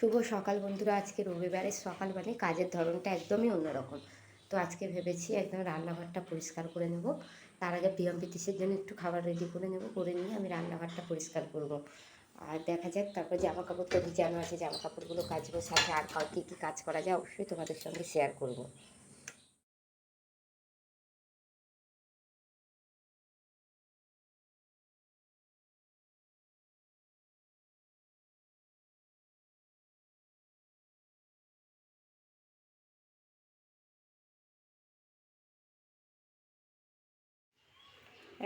শুভ সকাল বন্ধুরা। আজকে রবিবারের সকাল মানে কাজের ধরনটা একদমই অন্যরকম। তো আজকে ভেবেছি একদম রান্নাঘরটা পরিষ্কার করে নেব। তার আগে প্রিয়ম পিতিসের জন্য একটু খাবার রেডি করে নেব, করে নিয়ে আমি রান্নাঘরটা পরিষ্কার করব। আর দেখা যাক, তারপর জামা কাপড় তো ভিজানো আছে জামা কাপড়গুলো কাচবো, সাথে আর কী কী কাজ করা যায় অবশ্যই তোমাদের সঙ্গে শেয়ার করব।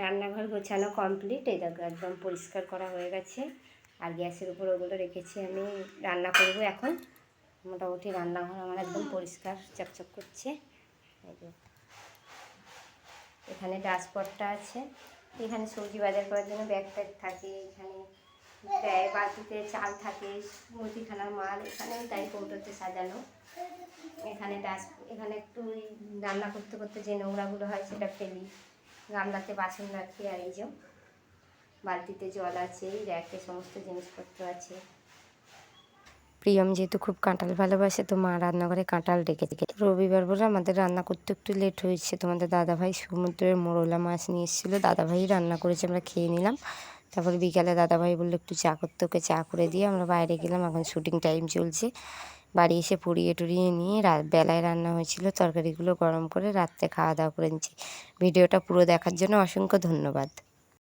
রান্নাঘর গোছানো কমপ্লিট এই দেখো একদম পরিষ্কার করা হয়ে গেছে। আর গ্যাসের উপর ওগুলো রেখেছি আমি, রান্না করব এখন। মোটামুটি রান্নাঘর আমার একদম পরিষ্কার, চকচক করছে। এখানে ডাস্টপটটা আছে। এখানে সবজি বাজার করার জন্য ব্যাগ ট্যাগ থাকে, এখানে দেয় বালতিতে চাল থাকে, মুদিখানার মাল এখানে তাই কৌটোতে সাজানো। এখানে ডাস্ট, এখানে একটু রান্না করতে করতে যে নোংরাগুলো হয় সেটা ফেলি। গামলাতে বাসন রাখি আর এই যে বালতিতে জল আছে র্যাকে সমস্ত জিনিসপত্র আছে। প্রিয়ম যেহেতু খুব কাঁটাল ভালোবাসে, তো মা রান্নাঘরে কাঁঠাল রেখেছে রবিবার বলে আমাদের রান্না করতে একটু লেট হয়েছে। তোমাদের দাদাভাই সমুদ্রের মোরলা মাছ নিয়ে এসেছিল, দাদাভাই রান্না করেছে, আমরা খেয়ে নিলাম। তারপর বিকালে দাদাভাই বলল, একটু চা করতে, ওকে চা করে দিয়ে আমরা বাইরে গেলাম, এখন শুটিং টাইম চলছে। বাড়ি এসে পুড়িয়ে টুড়িয়ে নিয়ে রাত বেলায় রান্না হয়েছিল, তরকারিগুলো গরম করে রাত্রে খাওয়া দাওয়া করে নিচ্ছি। ভিডিওটা পুরো দেখার জন্য অসংখ্য ধন্যবাদ।